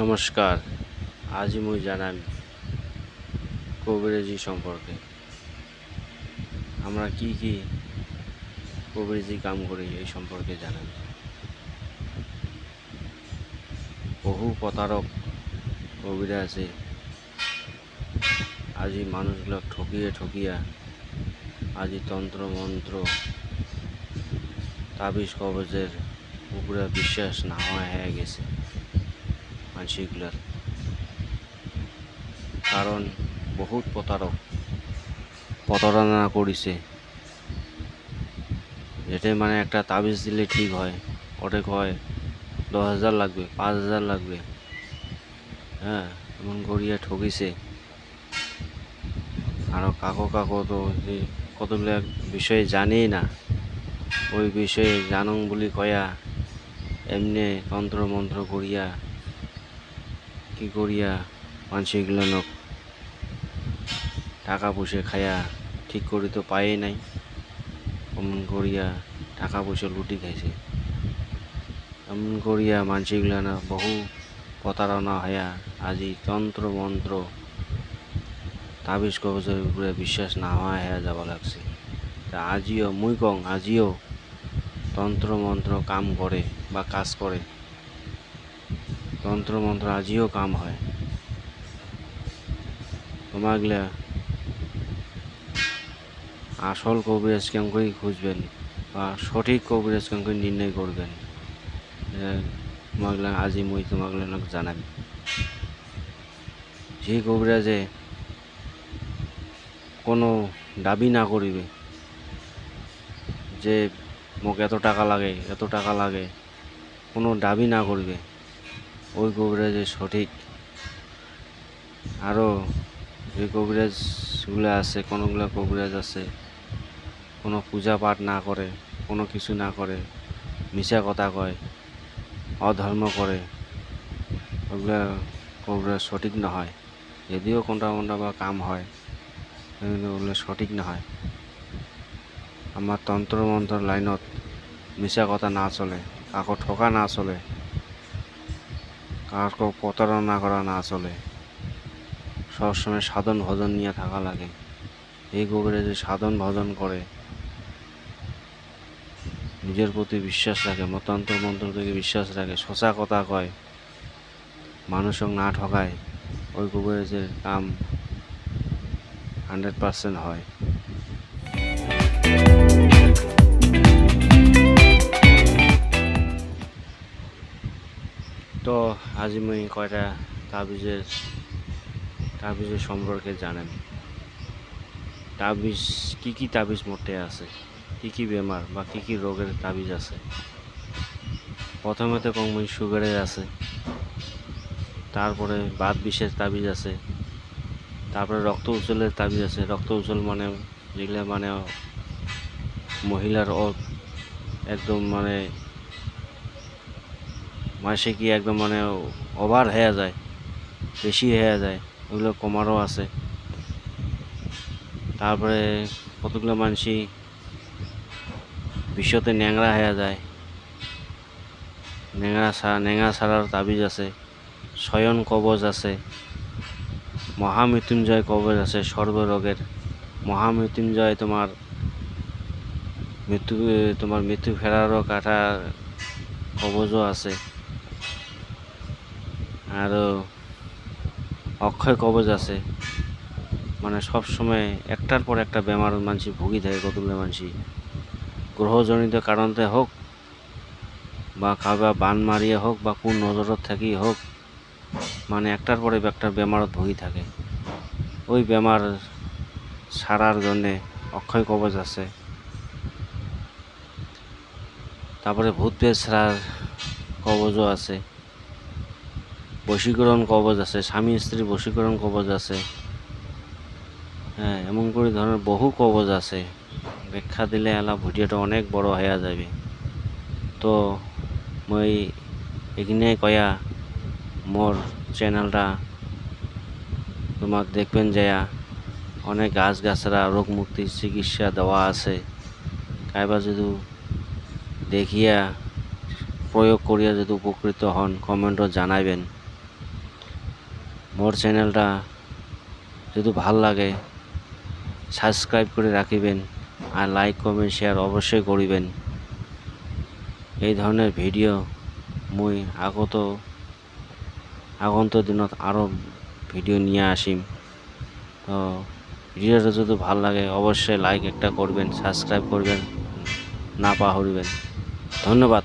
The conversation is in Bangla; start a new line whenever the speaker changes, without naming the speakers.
নমস্কার আজ মুই জানাম কবিরাজি সম্পর্কে। আমরা কি কি কবিরাজি কাম করি এই সম্পর্কে জানাম বহু প্রতারক কবিরা আছে। আজি মানুষগুলো ঠকিয়ে ঠকিয়া আজি তন্ত্র মন্ত্র তাবিজ কবজের উপরে বিশ্বাস না হয়ে গেছে। মানসিকগুলার কারণ বহুত প্রতারক। প্রতারণা করিছে। যেটাই মানে একটা তাবিজ দিলে ঠিক হয়। ওটা কয় দশ হাজার লাগবে, পাঁচ হাজার লাগবে। হ্যাঁ এমন করিয়া ঠকিছে। আরও কাকো কাকো তো যে কতগুলো বিষয়ে জানেই না। ওই বিষয়ে জানং বলি কয়া, এমনি তন্ত্র মন্ত্র করিয়া কি করিয়া মানুষগুলোনক টাকা পয়সা খায়া ঠিক করি তো পায়ে নাই। এমন করিয়া টাকা পয়সা লুটি খাইছে। এমন করিয়া মানুষগুলানা বহু প্রতারণা হইয়া আজি তন্ত্র মন্ত্র তাবিজ কবজের উপরে বিশ্বাস না হওয়া হয়ে যাব লাগছে। তা আজিও মুই কং, আজিও তন্ত্র মন্ত্র কাম করে বা কাজ করে। তন্ত্র মন্ত্র আজিও কাম হয়। তোমাগুলা আসল কবিরাজ কেমন করে খুঁজবেন বা সঠিক কবিরাজ কেমন করে নির্ণয় করবেন? তোমাগুলা আজি মুই তোমাগুলা জানাম। যে কবিরাজে কোনো দাবি না করিবে যে মোক এত টাকা লাগে, এত টাকা লাগে, কোনো দাবি না করবে ওই কবিরাজের সঠিক। আরও যে কবিরাজগুলো আছে, কোনোগুলো কবিরাজ আছে, কোনো পূজা পাঠ না করে, কোনো কিছু না করে, মিছা কথা কয়, অধর্ম করে, ওগুলো কবিরাজ সঠিক নহয় যদিও কোনটা কোনটা বা কাম হয় ওগুলো সঠিক নহয় আমার তন্ত্র মন্ত্র লাইনত মিছা কথা না চলে, কাকো ঠকা না চলে কাকো প্রতারণা করা না চলে। সবসময় সাধন ভজন নিয়ে থাকা লাগে। এই গোবরে যে সাধন ভজন করে, নিজের প্রতি বিশ্বাস রাখে, মতান্তর মন্ত্র থেকে বিশ্বাস রাখে সঁচা কথা কয় মানুষক না ঠকায়, ওই গোবরেজের কাম হান্ড্রেড পার্সেন্ট হয়। মুই কয়টা তাবিজের তাবিজের সম্পর্কে জানেন? তাবিজ, কি কি তাবিজ মোটে আছে? কি কি বেমার বা কি কি রোগের তাবিজ আছে? প্রথমে তো কমই সুগারের আছে। তারপরে বাত বিষের তাবিজ আছে। তারপরে রক্ত উজ্জ্বলের তাবিজ আছে। রক্ত উজ্জ্বল মানে যেগুলো মানে মহিলার একদম মানে মাসে কি একদম মানে ওভার হয়ে যায়, বেশি হয়ে যায়, ওগুলো কমারও আছে। তারপরে কতগুলো মানুষই বিশ্বতে ন্যাংরা হয়ে যায়। ন্যাংরা সা, ন্যাংরা ছাড়ার তাবিজ আছে শয়ন কবজ আছে, মহামৃত্যুঞ্জয় কবজ আছে সর্বরোগের। মহামৃত্যুঞ্জয় তোমার মৃত্যু তোমার মৃত্যু ফেরারও কাটা কবজও আছে। আরও অক্ষয় কবজ আছে। মানে সব সময় একটার পর একটা বেমার মানসি, ভুগি থাকে কতগুলো মানসি। গ্রহজনিত কারণতে হোক বা কাবা বান মারিয়ে হোক বা কোন নজরত থাকি হোক মানে একটার পরে একটা বেমারত ভুগি থাকে। ওই বেমার সারার জন্যে অক্ষয় কবচ আছে। তারপরে ভূত পেশ ছাড়ার কবজও আছে। বশীকরণ কবজ আছে, স্বামী স্ত্রী বশীকরণ কবজ আছে হ্যাঁ এমন করে ধরনের বহু কবজ আছে। ব্যাখ্যা দিলে এলা ভিডিওটা অনেক বড় হয়ে যাবে। তো মই এখানে কয়া মোর চ্যানেলটা তোমার দেখবেন যায়া অনেক গাছ গাছরা রোগ মুক্তির চিকিৎসা দেওয়া আছে। কাইবা যদি দেখিয়া প্রয়োগ করিয়া যদি উপকৃত হন, কমেন্টও জানাবেন মোর চ্যানেলটা যদি ভালো লাগে, সাবস্ক্রাইব করে রাখিবেন আর লাইক, কমেন্ট, শেয়ার অবশ্যই করিবেন। এই ধরনের ভিডিও মুই আগত, আগন্ত দিনত আরও ভিডিও নিয়ে আসিম। তো ভিডিওটা যদি ভালো লাগে, অবশ্যই লাইক একটা করবেন, সাবস্ক্রাইব করবেন, না পাহরিবেন। ধন্যবাদ।